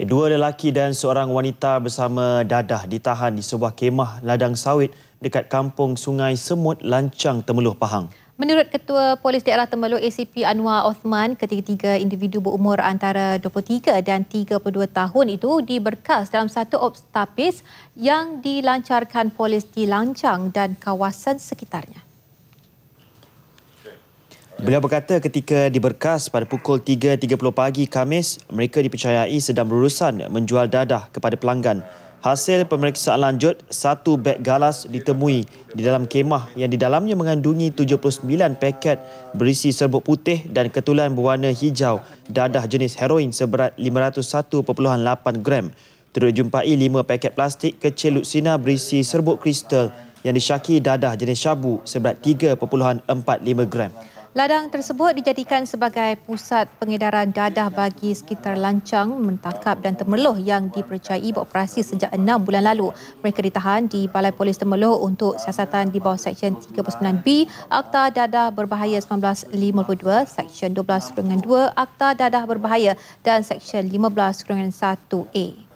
Dua lelaki dan seorang wanita bersama dadah ditahan di sebuah kemah ladang sawit dekat kampung Sungai Semut, Lancang, Temeloh, Pahang. Menurut Ketua Polis Daerah Temerloh ACP Anwar Osman, ketiga-tiga individu berumur antara 23 dan 32 tahun itu diberkas dalam satu obstapis yang dilancarkan polis di Lancang dan kawasan sekitarnya. Beliau berkata ketika diberkas pada pukul 3.30 pagi Kamis, mereka dipercayai sedang berurusan menjual dadah kepada pelanggan. Hasil pemeriksaan lanjut, satu beg galas ditemui di dalam kemah yang di dalamnya mengandungi 79 paket berisi serbuk putih dan ketulan berwarna hijau dadah jenis heroin seberat 501.8 gram. Turut jumpai lima paket plastik kecil lutsina berisi serbuk kristal yang disyaki dadah jenis syabu seberat 3.45 gram. Ladang tersebut dijadikan sebagai pusat pengedaran dadah bagi sekitar Lancang, Mentakap dan Temerloh yang dipercayai beroperasi sejak enam bulan lalu. Mereka ditahan di Balai Polis Temerloh untuk siasatan di bawah Seksyen 39B Akta Dadah Berbahaya 1952, Seksyen 12-2 Akta Dadah Berbahaya dan Seksyen 15-1A.